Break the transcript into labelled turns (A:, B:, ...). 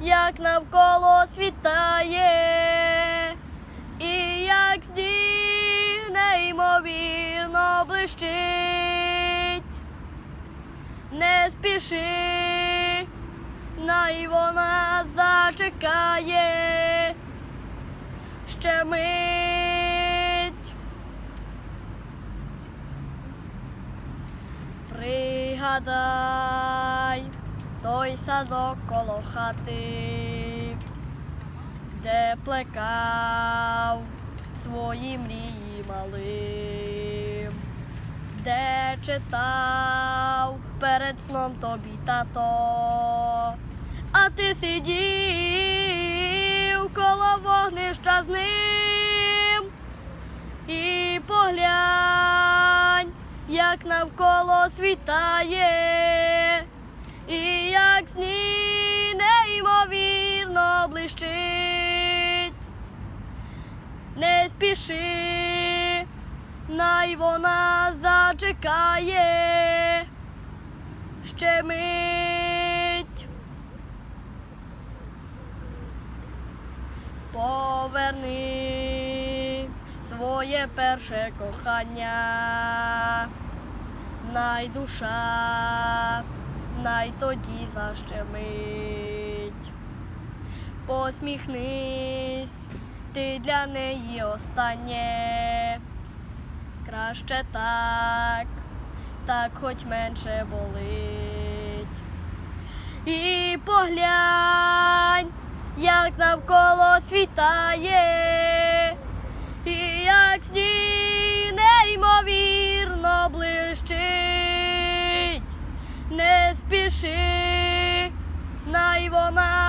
A: як навколо світає, і як сніг неймовірно блищить. Не спіши, най вона зачекає ще мить. Пригадай той садок коло хати, де плекав свої мрії малим, де читав перед сном тобі тато, а ти сидів коло вогнища з ним і поглянь, як навколо світає, і як сніг неймовірно блищить. Не спіши, най вона зачекає ще мить. Поверни своє перше кохання, най душа, най тоді защемить. Посміхнись, ти для неї останнє. Краще так, так хоч менше болить. І поглянь, як навколо світає, і як сніг неймовірно блищить. Не спіши, най вона